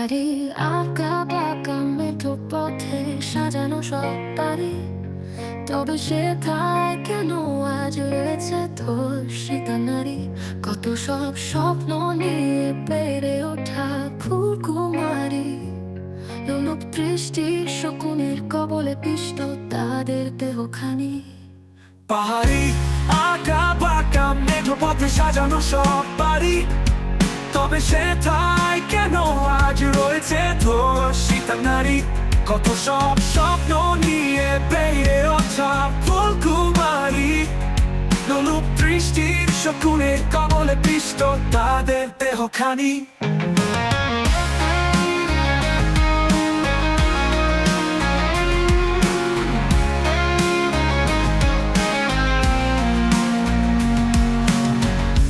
পাহাড়ি আঁকা বাঁকা মেঠো পথে সাজানো সব বাড়ি। তবে সে সেথায় কেন আজ রয়েছে তোর সীতা নারী? কত সব স্বপ্ন নিয়ে বেড়ে ওঠা ফুলকুমারী। লোলুপ দৃষ্টি শকুনের কবলে পিষ্ট, তাদের দেহখানি। পাহাড়ি, আঁকা বাঁকা মেঠো পথে সাজানো সব বাড়ি। তবে সেটাই কেন আজ রয়েছে তোর সীতা নারী, কত সব স্বপ্ন নিয়ে বেড়ে ওঠা ফুলকুমারী। লোলুপ দৃষ্টির শকুনের কবলে পিষ্ট তাদের দেহখানি।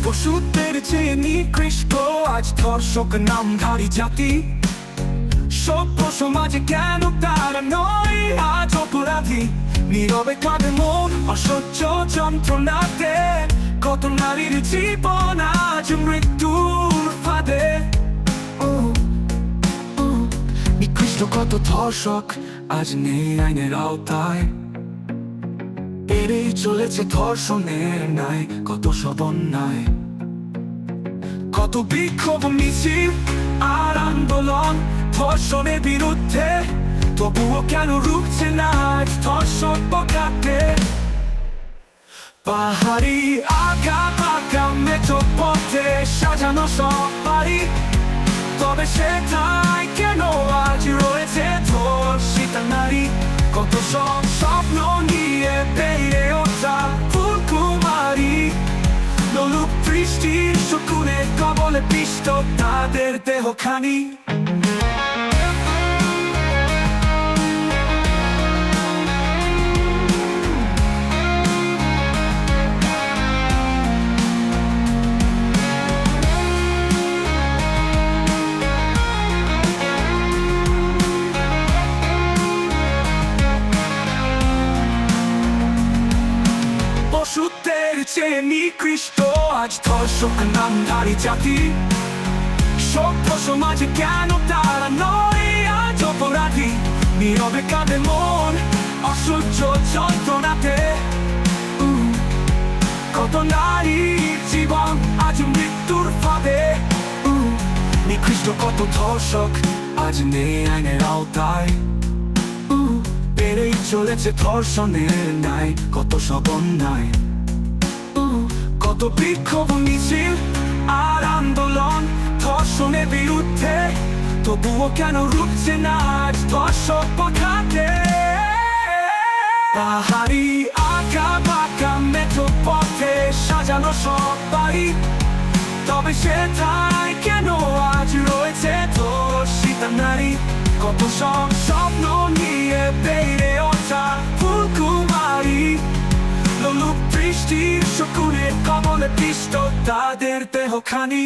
পশুদের চেয়ে নিকৃষ্ট আজ ধর্ষক নামধারী জাতি। সভ্য সমাজে কেন তারা নয়? আজ অপরাধী, নীরবে কাঁদে মন, অসহ্য যন্ত্রণাতে। কত নারীর জীবন আজ মৃত্যুর ফাঁদে। নিকৃষ্ট কত ধর্ষক আজ নেই আইনের আওতায়। এড়েই চলেছে ধর্ষণের নাই কত সব অন্যায়। কত বিক্ষোভ মিছিল আর আন্দোলন, ধর্ষণের বিরুদ্ধে। তবুও কেন রুখছে না ধর্ষণ পকাতে পাহাড়ি আগা পাকা মেঠো পথে সাজানো সব বাড়ি। তবে সেটাই শকুনের কবলে পিষ্ট তাদের দেহখানি। পশুদের নিকৃষ্ট। আজ ধর্ষক নামধারী জাতি। সভ্য সমাজে কেন তারা নয়? আজ অপরাধী, নীরবে কাঁদে মন, অসহ্য যন্ত্রণাতে। কত নারীর জীবন আজ মৃত্যুর ফাঁদে। নিকৃষ্ট কত ধর্ষক আজ নেই আইনের আওতায়। বেড়েই চলেছে ধর্ষণের নাই কত সব অন্যায়। কত বিক্ষোভ মিছিল আর আন্দোলন ধর্ষণের বিরুদ্ধে? তবুও কেন রুখছে না আজ ধর্ষক পথাতে পাহাড়ি, আঁকা, বাঁকা মেঠো পথে সাজানো সব বাড়ি। তবে সে সেটাই কেন আজ রয়েছে তোর সীতা নারী? কত সব স্বপ্ন নিয়ে কবলে পিষ্ট তাদের দেহখানি